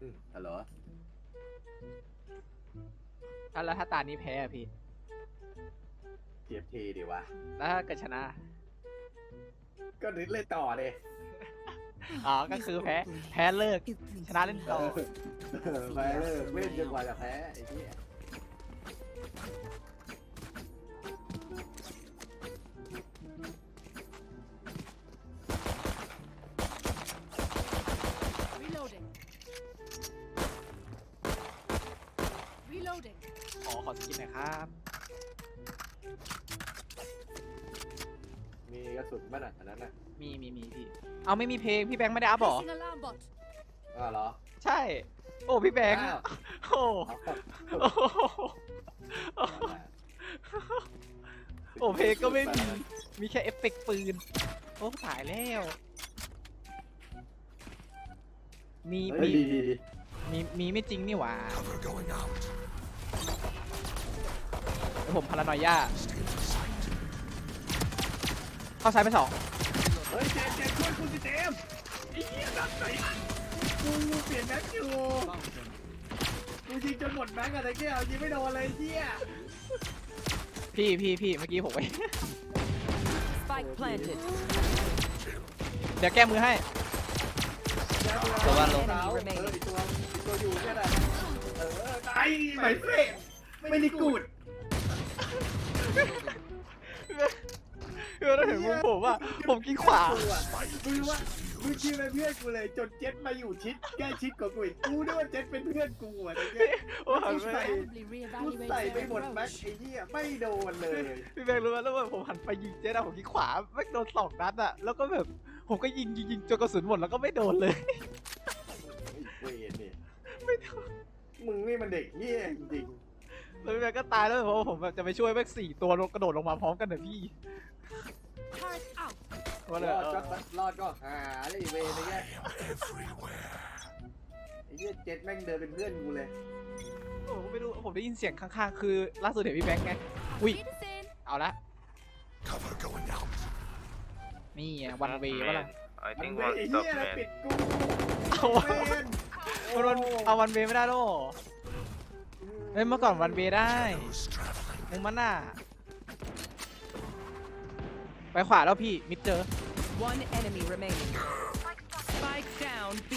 อืม ฮัลโหลอะแล้วถ้าตานี้แพ้อะพี่ TFT ดีวะ แล้วถ้าเกิดชนะ ก็นึกเล่นต่อเลยอ๋อ ก็คือแพ้ แพ้เลิก ชนะเล่นต่อ ไปเลิกเล่นจนกว่าจะแพ้ไอ้เหี้ย อขอสกินหน่อยครับ มีกระสุนบ้างอะอันนั้นอะมีมีมีพี่ เอาไม่มีเพลงพี่แบงค์ไม่ได้อัพเหรอ Placing alarm bot. อ้าวเหรอใช่ โอ้พี่แบงค์อ้าวโอ้เอาโอ้โหโอ้เพลงก็ไม่มี มีแค่เอฟเฟกต์ปืน โอ้ตายแล้ว มีเฮ้ยมีดีดีดีมีมีไม่จริงนี่หว่า Cover going out. เดี๋ยวผมพารานอยย่าเข้าซ้ายไปสองเฮ้ยเจมส์เจมส์ช่วยกูสิเจมส์ไอ้เหี้ยนัดไหนกูเปลี่ยนแม็กอยู่กูยิงจนหมดแม็กอะไรเงี้ยยิงไม่โดนเลยไอ้เหี้ยพี่พี่พี่เมื่อกี้ผมไป Spike planted. เดี๋ยวแก้มือให้ตัวว่าลงเอออีกตัวอีกตัวอยู่แค่นั้นเออตายไหมเฟรมไม่ได้กูด เออเราเห็นมุมผมว่าผมกินขวามึงรู้ว่ามึงคิดเป็นเพื่อนกูเลย จนเจ็ตมาอยู่ชิดใกล้ชิดกว่ากูอีกกูนึกว่าเจ็ตเป็นเพื่อนกูอะตะเกียโอ้หันกูไปใส่กูใส่ไปหมดแม็กไอ้เหี้ยไม่โดนเลย พี่แบงค์รู้ไหมแล้วว่าผมหันไปยิงเจ๊ดอะผมยิงขวาแม่งโดนสองนัดอะแล้วก็แบบผมก็ยิงยิงยิงจนกระสุนหมดแล้วก็ไม่โดนเลย เวรนี่มึงนี่มันเด็กเหี้ยจริง แล้วพี่แบงค์ก็ตายแล้วเพราะว่าผมแบบจะไปช่วยแม่งสี่ตัวลงกระโดดลงมาพร้อมกันนะพี่ Turret out. ๆว่าเลรยอดก็รอดก็หาเลยไอ้เวรไอ้เงี้ย Everywhere. ไอ้เหี้ยเจ็ตแม่งเดินเป็นเพื่อนกูเลย ผมก็ไม่รู้ผมได้ยินเสียงข้างๆ คือล่าสุดเห็นพี่แบงค์ไง อุ้ย Citizen. เอาละ Cover going out. นี่ไงวันเวย์ว่าล่ะ I มัน think เวร one ไอ้ stop เหี้ย man. ปิดกูเอาวะเวรมันวันเอาวันเวย์ไม่ได้หรอ เฮ้ยเมื่อก่อนวันเวย์ได้ Shadows traveling. มุมมันน่ะไปขวาแล้วพี่มิดเจอ One enemy remaining. Spike down B.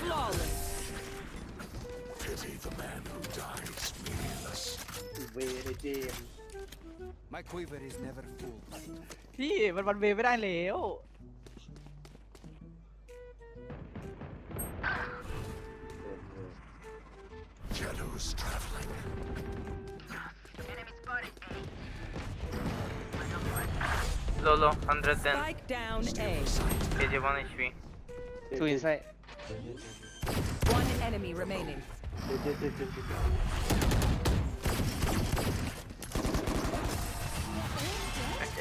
Flawless. Pity the man who dies meaningless. เวรไอ้เจมส์ My quiver is never full. พี่มันวันเวย์ไม่ได้แล้ว Shadows traveling. Low, low, 110. Spike down A. KJ 1 HP. ทูอินไซ One enemy remaining. เจ็ดเจ็ดเจ็ดเจ็ดเจ็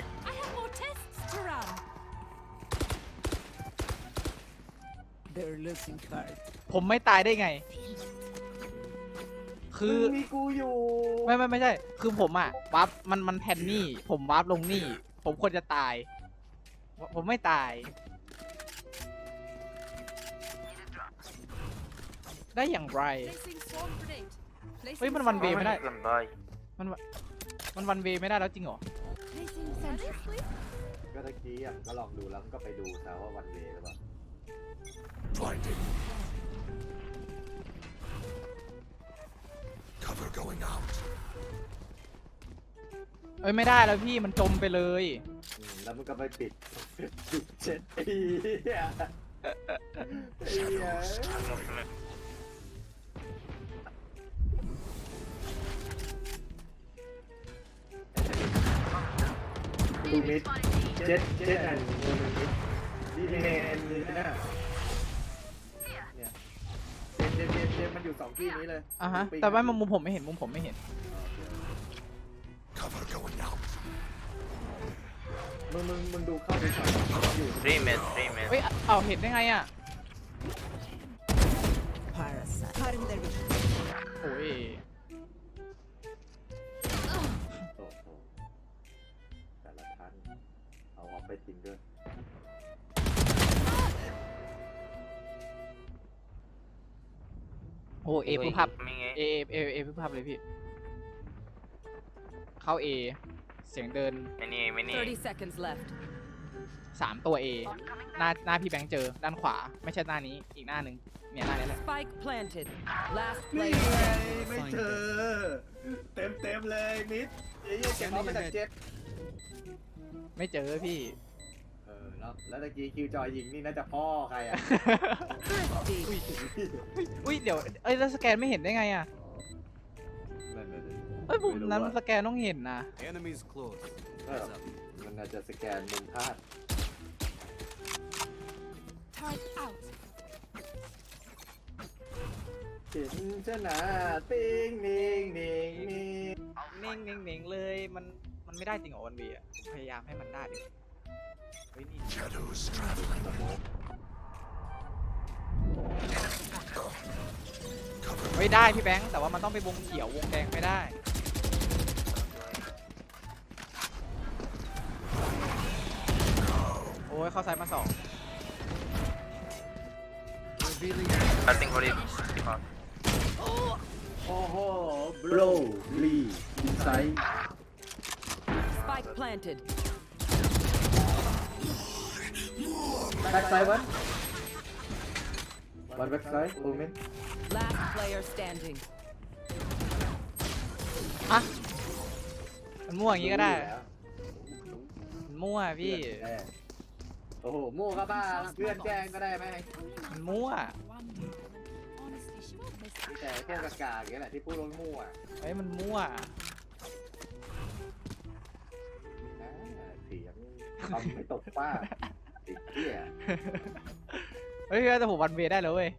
ด I have more tests to run. They're looking hard. ผมไม่ตายได้ไง คือมึงมีกูอยู่ไม่ไม่ไม่ใช่ คือผมอะวาร์ปมันมันแผ่นนี่ ผมวาร์ปลงนี่ ผมควรจะตาย ผมไม่ตาย ได้อย่างไร Placing swarm grenade. Placing เฮ้ยมันวันเวย์ swarm- ไม่ได้ Can buy. มันวะมันวันเวย์ไม่ได้แล้วจริงเหรอ Placing sentry. ก็ตะกี้อะก็ลองดูแล้วก็ไปดูนะว่าวันเวย์หรือเปล่า Cover going out. เอ้ยไม่ได้แล้วพี่มันจมไปเลย อืมแล้วมันก็ไปปิดปิดเจ็ดไอ้เหี้ยไอ้เหี้ย Traveling. ดูมิดเจ็ดเจ็ดแอนดีเมนดีนะ เจ็ดเจ็ดเจ็ดมันอยู่สองที่นี้เลยอะฮะปีกแต่ว่ามุมผมไม่เห็นมุมผมไม่เห็น Cover going out. มึงมึงมึงดูเข้าไปก่อนอยู่3 mid, 3 mid. เฮ้ย เอาเห็นได้ไงอะ Parasite. Cutting their vision. โอ้ย โอ้โหแต่ละท่านเอาออกไปจริงด้วย โอ้เอพึ่งพับ Coming เอ A. เอเอเอพึ่งพับเลยพี่ เข้าเอเสียงเดิน Many A, many A. 30 seconds left. สามตัวเอหน้าหน้าพี่แบงค์เจอด้านขวา ไม่ใช่หน้านี้อีกหน้าหนึ่งเนี่ยหน้านี้แหละ Spike planted. Last นี่ player ไง standing. ไม่เจอ เต็มเต็มๆเลยมิดไอ้เหี้ยเก็บเอามาจากเจ็ดไม่เจอพี่เออ แล้วแล้วตะกี้คิวจอยยิงนี่น่าจะพ่อใครอะ Thrifty. อุ้ยเดี๋ยวเอ้ยแล้วสแกนไม่เห็นได้ไงอะนั่นน่ะสิเอ้ยมุมไม่รู้นั้นอะสแกนต้องเห็นนะ Enemies close. เออ Heads up. มันอาจจะสแกนมุมพลาด Turret out. เห็นชนะติ้งนิ่งนิ่งนิ่งเน่งเน่งเน่งเลยมันมันไม่ได้จริงเหรอวันวีอะพยายามให้มันได้ดิ เฮ้ยนี่ Shadows traveling. Cover ไม่ได้พี่แบงค์แต่ว่ามันต้องไปวงเขียววงแดงไม่ได้ โอ้ยเข้าซ้ายมาสอง Revealing. Starting for it. Default. โอ้โหบลูลีอินไซด์ Spike planted. แบ็กไซด์วันวันแบ็กไซด์โอเมน Last player standing. อะมันมั่วอย่างงี้ก็ได้มันมั่วพี่ โอ้โหมั่วก็บ้าเพื่อนแจ้งก็ได้ไหมมันมั่ว One moment. Honestly, she won't miss มีแต่พวกกากาอย่างเงี้ยแหละที่พูดว่ามั่วเฮ้ยมันมั่วนะเสียงคำไม่ตกป้า ติดเหี้ยเฮ้ยแต่ผมวันเวได้แล้วเว้ย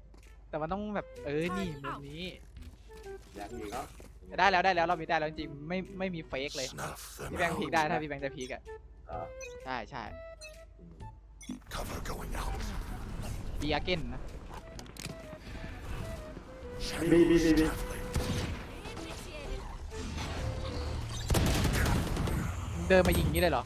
แต่มันต้องแบบ เออ นี่มุมนี้ยังอีกเนาะได้แล้วได้แล้วเรามีได้แล้วจริงๆไม่ไม่มีเฟกเลย snuff them พี่แบงค์พีก out. ได้ถ้าพี่แบงค์จะพีกอะเหรอใช่ใช่ Cover going out. บีอาเกนนะบีบีบีบี Initiated. เดินมายิงอย่างนี้เลยเหรอ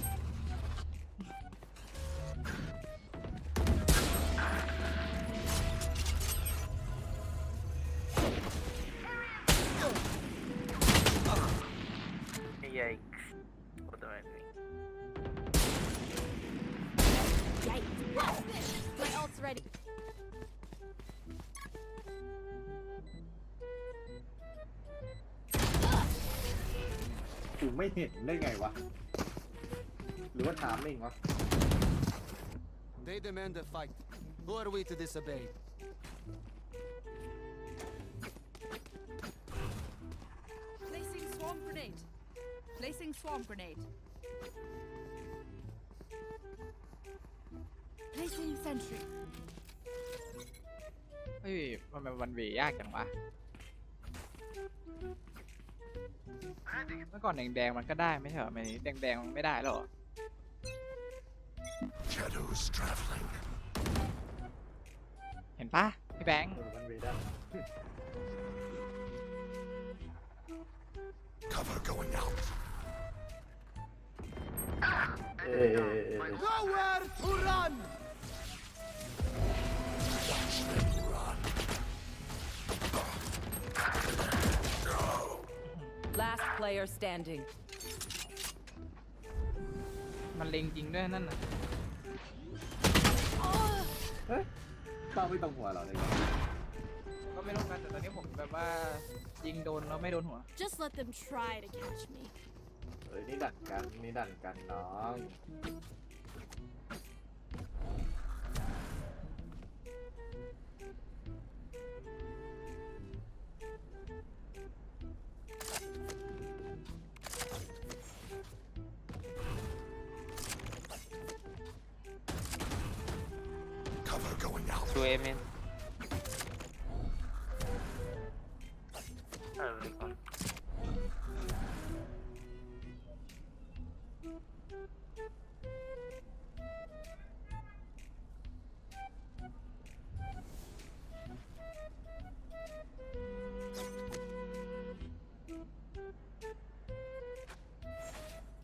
ไม่เห็นได้ไงวะ หรือว่าถามเองวะ They demand a fight. Who are we to disobey? Placing swarm grenade. Placing swarm grenade. Placing sentry. เฮ้ยมันเป็นวันเวยากจังวะ เมื่อก่อนแดงๆมันก็ได้ไม่ใช่เหรอไม่แดงๆมันไม่ได้หรอ Shadows traveling. เห็นปะพี่แบงค์เออมันเวด้า Cover going out. เออเออเออ Nowhere to player standing. มันเล็งจริงด้วยนั่นน่ะเฮ้ยเป้าไม่ตรงหัวเราเลยก็ไม่รู้กันแต่ตอนนี้ผมแบบว่ายิงโดนแล้วไม่โดนหัว Just let them try to catch me. เอ้ยนี่ดันกัน นี่ดันกันน้อง women.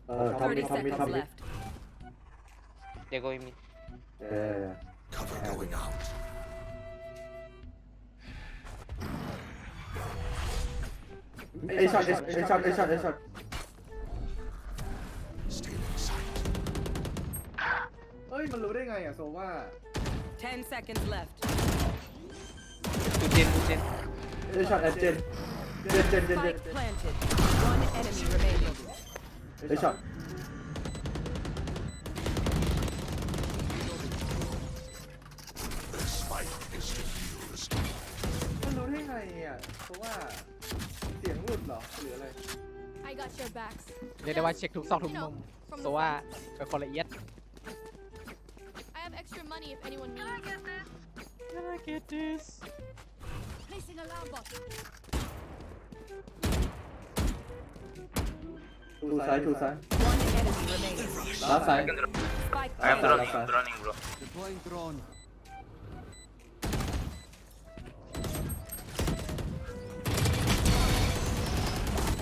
Uh, 30 seconds left. They're going mid. ช็อต Stealing sight. เอ้ย มันรู้ได้ไงอะโซว่า10 seconds left. กูเจนกูเจนไอช็อตแอนเจนเจนเจนเจนเจน Spike planted. One enemy remaining. ไอช็อต The spike is defused. มันรู้ได้ไงอะโซว่า เสียงหลุดเหรอหรืออะไร I got your backs. เรียกได้ว่าเช็คทุกซอกทุกมุมโซว่าเป็นคนละเอียด I have extra money if anyone needs. Can I get this Placing alarm bot. ทูซ้ายทูซ้าย One enemy remaining. ล้าซ้าย Spike I am Ah, planted. running, that's running, bro. Deploying drone.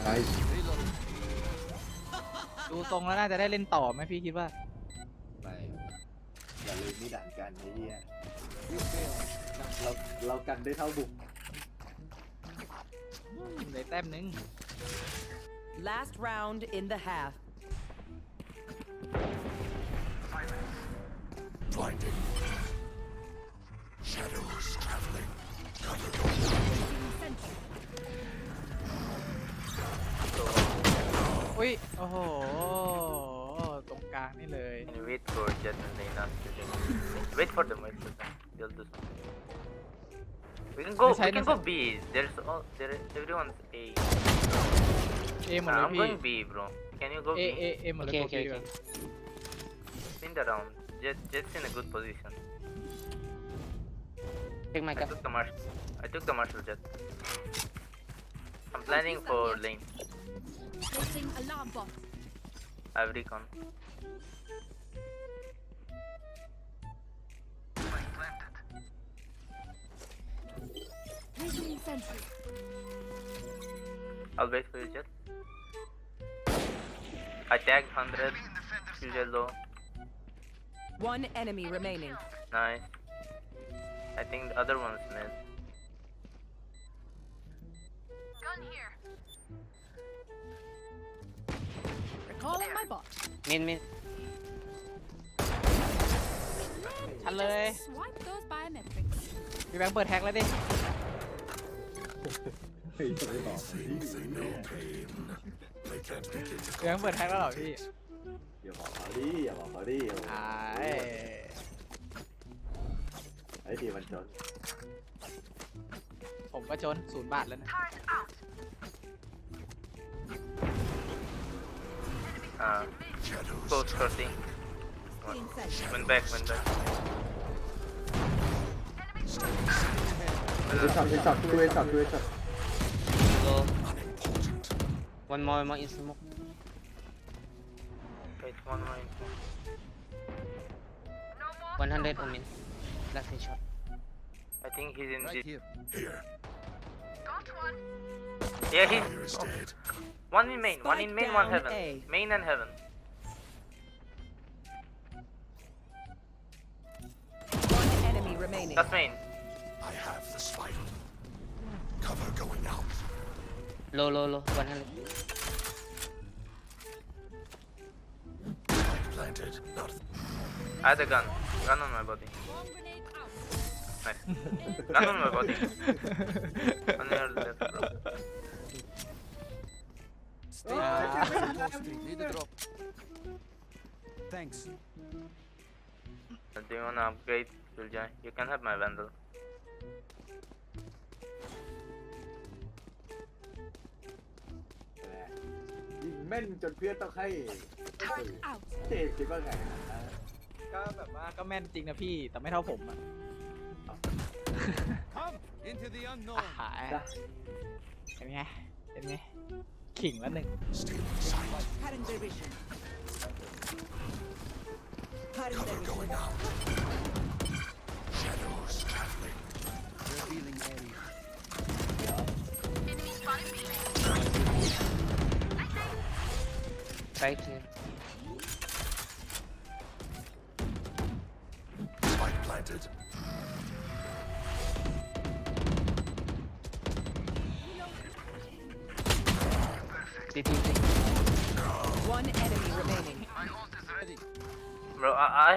ไนส์ Reloading. ดูทรงแล้วน่าจะได้เล่นต่อไหมพี่คิดว่าไปอย่าลืมมีด่านกันไอ้เหี้ย You failed. เราเรากันได้เท่าบุกได้แต้มหนึง Last round in the half. Blinding. อุ้ย โอ้โห ตรงกลางนี่เลย Can you wait for Jet and Reyna to do Wait for them, wait for them. They'll do something. We can go, Yes, I we can know, go B. There's all, there, everyone's A. เอหมดเลย I'm พี่ going B, bro. Can you go เอ B? เอเอหมดเลย Okay, โอเค okay, okay. Spin the round. Jet, Jet's in a good position. Take my I gun. took the marshal. I took the marshal jet. I'm planning for lane. Placing alarm bot. I have recon. Placing sentry. I'll wait for you, jet. I tagged 100. She's yellow. One enemy remaining. Nice. I think the other one's mid. Recalling my bot. Mid, mid. ชันเลย Swipe those biometrics. พี่แบงค์เปิดแท็กแล้วดิ เฮ้ยไม่บอก Think they know pain. They can't begin to พี่แบงค์เปิดแท็กแล้วเหรอพี่อย่าบอกเขาดิอย่าบอกเขาดิอ่าไอ้ทีมันจนผมก็จนศูนย์บาทแล้วนะ Uh, shadows close crossing. Placing sentry. Went back, went back. ไอช็อตไอช็อตดูไอช็อตดูไอช็อต Go. unimportant. One more, one more in smoke. Wait, one more info. 100 omen. Last shot. I think he's in Right the. here. Here. Yeah, Fire he's. is oh, dead. One in main, one in main, one down heaven. A. Main and heaven. One enemy remaining. That's main. I have the spike. Cover going out. Low, low, low. 100. Spike planted. Not I had a gun. Gun on my body. Bomb grenade out. Nice. gun on my body. On your left, bro. Stay Ah. close. Need a drop. Thanks. Do you wanna upgrade, Julia? You can have my vandal. ยิงแม่นจนเพื่อนต้องให้ Out. เจมคิดว่าไงก็แบบว่าก็แม่นจริงนะพี่ แต่ไม่เท่าผมอะ Come into the unknown. หายเป็นไง เป็นไง ขิงแล้วหนึ่ง stealing sight. Cutting their vision. Cover going out. Shadows traveling. Revealing area. Right here.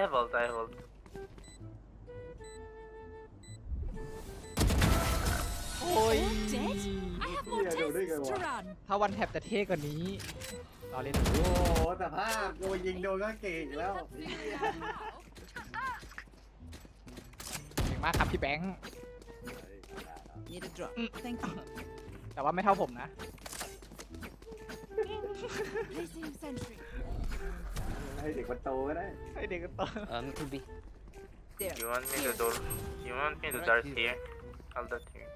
have ult, I have ult. โอ้ย Dead? I have more Yeah, no, they go tests to on. run. ถ้าวันแท็บจะเท่กว่านี้รอเล่นโอ้แต่ภาพกูยิงโดนก็เก่งแล้ว เก่งมากครับพี่แบงค์ Need a drop. Thank you. แต่ว่าไม่เท่าผมนะ Placing sentry. ให้เด็กมันโตก็ได้ไอเด็กก็ต Um, could be. There. You want me to do? You want me to dart here? I'll dart here.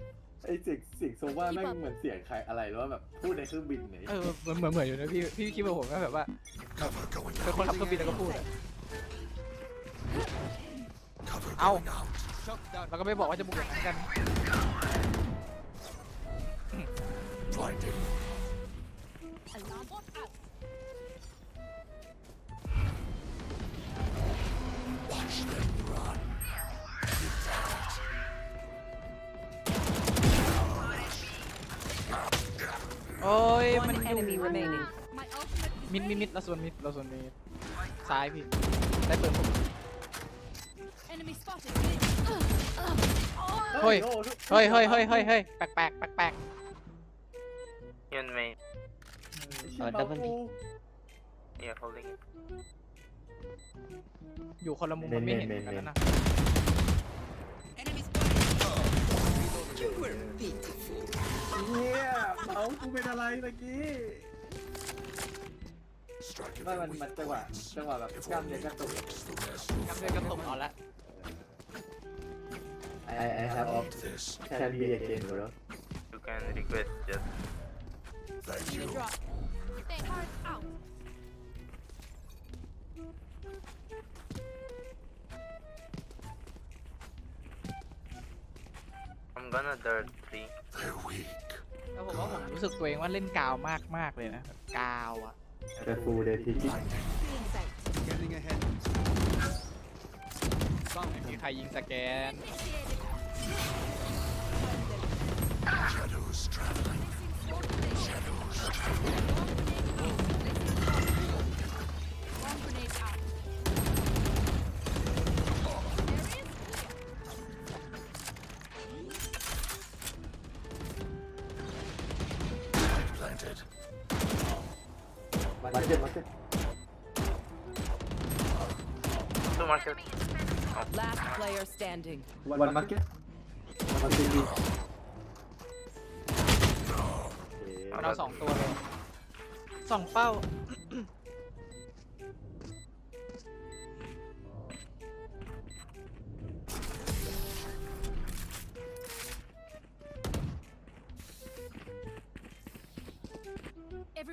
ไอ้เสียงเสียงโซว่าแม่งเหมือนเสียงใครอะไรหรือว่าแบบพูดในเครื่องบินไหนเออเหมือนเหมือนเหมือนอยู่นะพี่พี่คิดว่าผมก็แบบว่า Cover going เป็น out. คนขับเครื่องบินแล้วก็พูดอะ Cover Ow. going out. Shut down. แล้วก็ไม่บอกว่าจะบุกอย่างนั้นกัน Blinding. โอ้ยมัน One อยู่ enemy remaining. My ultimate is มิดมิด ready. มิดเราส่วนมิดเราส่วนมิดซ้ายพี่ได้เปิดผม Enemy spotted. เฮ้ย เฮ้ยเฮ้ยเฮ้ยเฮ้ยเฮ้ยแปลกแปลกแปลกแปลก You and me. เชี่ยเมากู Yeah, holding it. อยู่คนละมุมมันไม่เห็นเหมือนกันนะ Enemy spotted. เนี่ยเมากูเป็นอะไรเมื่อกี้ Strike ว่ามัน every มัน weak จังหวะ points. จังหวะแบบ If กล้าม one เนื้อกระตุก makes the rest กำเนิดกระตุกเอาละ I I have of Eat this. can be again bro You can request just. Thank Need you. a drop. Stay hard out. I'm gonna dart three. They're weak. แล้วผมว่าผมรู้สึกตัวเองว่าเล่นกาวมากมากๆเลยนะแบบกาวอะ the full day teaching Blinding. Feeling sight. Getting ahead. ไม่มีใครยิงสแกน Initiated. Shadows traveling. Shadows traveling. Light planted. market market Two market. Last player standing. one market one city มันเอาสองตัวเลยสองเป้า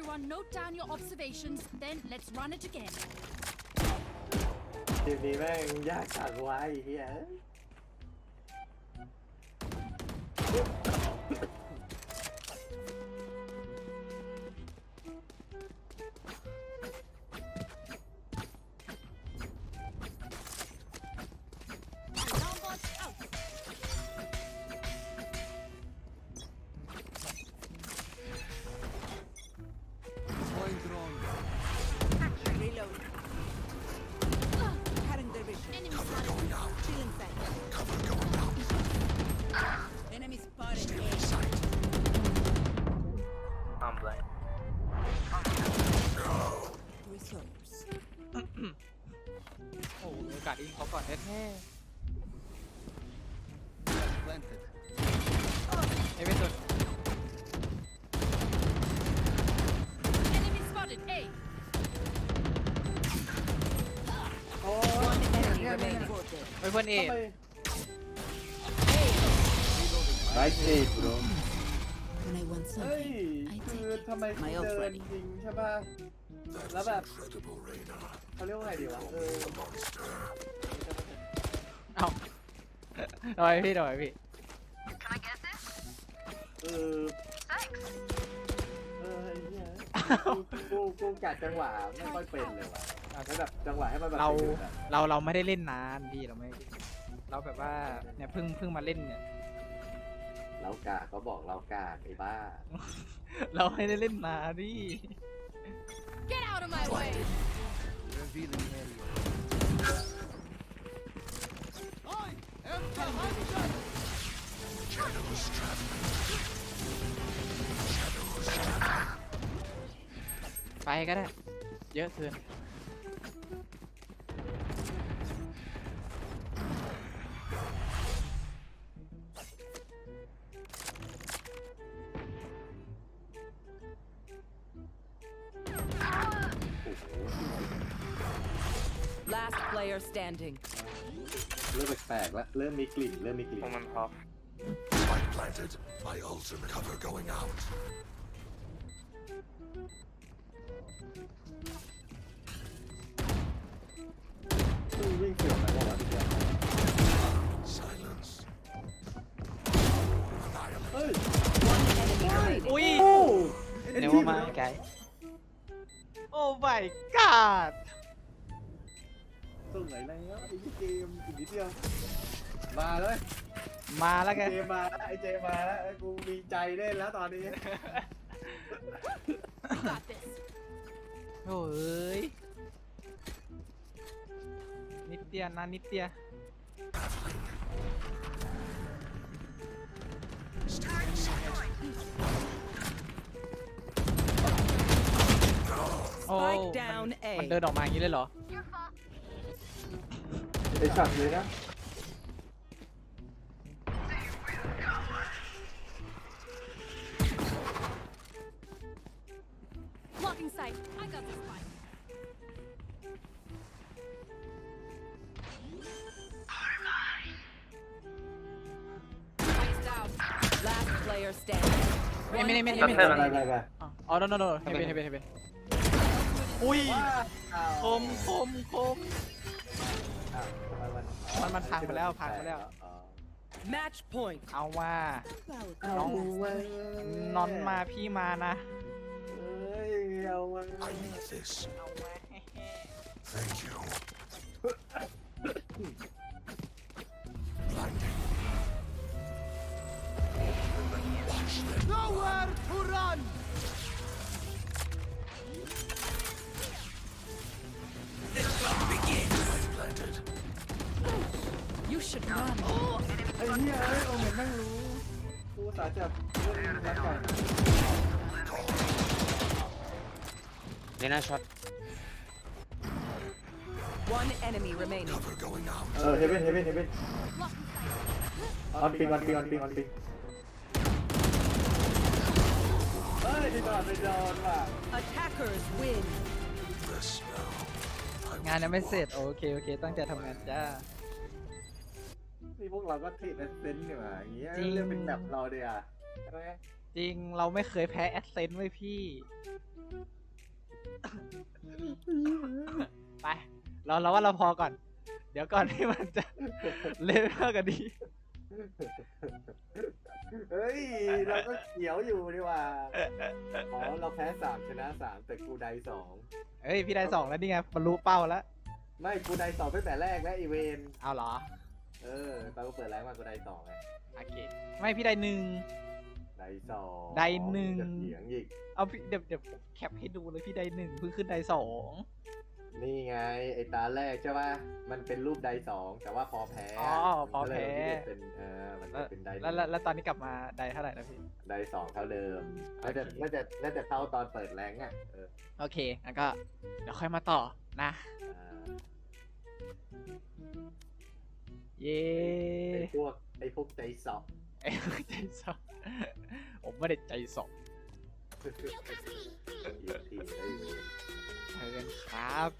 Everyone note down your observations, then let's run it again. ทีมนี้แม่งยากจังวะไอ้เหี้ย าสได้ยิงเขาก่อนแท้ Planted. ๆไอ้ไม่สุด Enemy spotted. A. One enemy remaining. ไอ้เพื่อนเอทำไม Right side bro When I want เฮ้ยคือทำไมกู My เดิ ult น ready. ยิงใช่ป่ะ That Love was that. incredible, Radar. เขาเรียกว่าไงดีวะ เออ A monster. เอ้าทำไมพี่ทำไมพี่ เออเออไอ้เหี้ยกูกูกูกัดจังหวะไม่ค่อยเป็นเลยว่ะแล้วแบบจังหวะให้มันแบบเราหยุดอะเราเราไม่ได้เล่นนานพี่เราไม่ได้เราแบบว่าเนี่ยเพิ่งเพิ่งมาเล่นเนี่ย เรากากเขาบอกเรากากไอ้บ้า เราไม่ได้เล่นนาดิ Get out of my way! Revealing area. Oi! Enter hunter! Shadows traveling. Shadows traveling. ไปก็ได้ เยอะเกิน เริ่มมีกลิ่นเริ่มมีกลิ่น Woman half. Spike planted. My ultimate cover going out. ซึ่งวิ่งเสี่ยวนะว่าพี่แจ๊ค Silence. เฮ้ย One enemy remaining. อุ้ย โอ้ เดี๋ยวมาไกลโอ้ my god ส่งไหนแล้วไอ้เกมอีกนิดเดียว มาเลยมาแล้วแกเจมาแล้วไอ้เจมาแล้วไอ้กูมีใจเล่นแล้วตอนนี้ Got this. โอ้ยนิดเดียวนะนิดเดียว โอ้ Spike down มัน A. เดินออกมาอย่างนี้เลยเหรอ ไอ้สัตว์เลยนะ Mid, mid, mid, One mid, enemy mid. ไป remaining. ไปไปอ๋อ no no no เฮเบนเฮเบนเฮเบนอุ้ยคมคมคมมันมันพังไปแล้วพังไปแล้ว Match point. เอาว่า About เอาเว้ยนอนมาพี่มานะเอ้ยเอาเว้ย I need this. Thank you. จับเรื่องรักไก่ Lena shot. One enemy remaining. Cover going out. เออเฮเบนเฮเบนเฮเบน Blocking sight. ออนปิงออนปิงออนปิงออนปิงเฮ้ยที่ต่อไปโดนว่ะ Attackers win. The smell. I งานยังไม่เสร็จ โอเค โอเค ตั้งใจทำงานจ้า นี่พวกเราก็เทรดเซนต์นี่หว่าอย่างเงี้ยจริง เรื่องเป็นแบบเราเดียวใช่ไหมจริงเราไม่เคยแพ้แอดเซนไว้ยพี่ ไป เราเราว่าเราพอก่อน เดี๋ยวก่อนที่มันจะเลเวลกันดีเฮ้ย เราก็เขียวอยู่ดีว่าอ๋อเราแพ้สามชนะสามแต่กูได้สองเฮ้ย พี่ได้สองแล้วนี่ไงบรรลุเป้าแล้ว ไม่กูได้สองตั้งแต่แรกแล้วอีเวน เอาเหรอ เออตอนกูเปิดแรงมากูได้สองไงโอเค ไม่พี่ได้หนึ่ง ได้สองได้หนึ่ง จะเถียงอีก เอาพี่เดี๋ยวเดี๋ยวผมแคปให้ดูเลยพี่ได้หนึ่งเพิ่งขึ้นได้สองนี่ไง ไอ้ตาแรกใช่ป่ะ มันเป็นรูปได้สองแต่ว่าพอแพ้อ๋อพอแพ้มันก็เลยเป็นเออมันแล้วเป็นได้แล้วแล้วแล้วตอนนี้กลับมาได้เท่าไหร่นะพี่ ได้สองเท่าเดิมน่าจะน่าจะน่าจะเท่าตอนเปิดแรงอะเออโอเคงั้นก็เดี๋ยวค่อยมาต่อนะ อ่า เย้ไอพวกไอพวกใจสอบไอ้พวกใจสอบผมไม่ได้ใจสอบไปกันครับ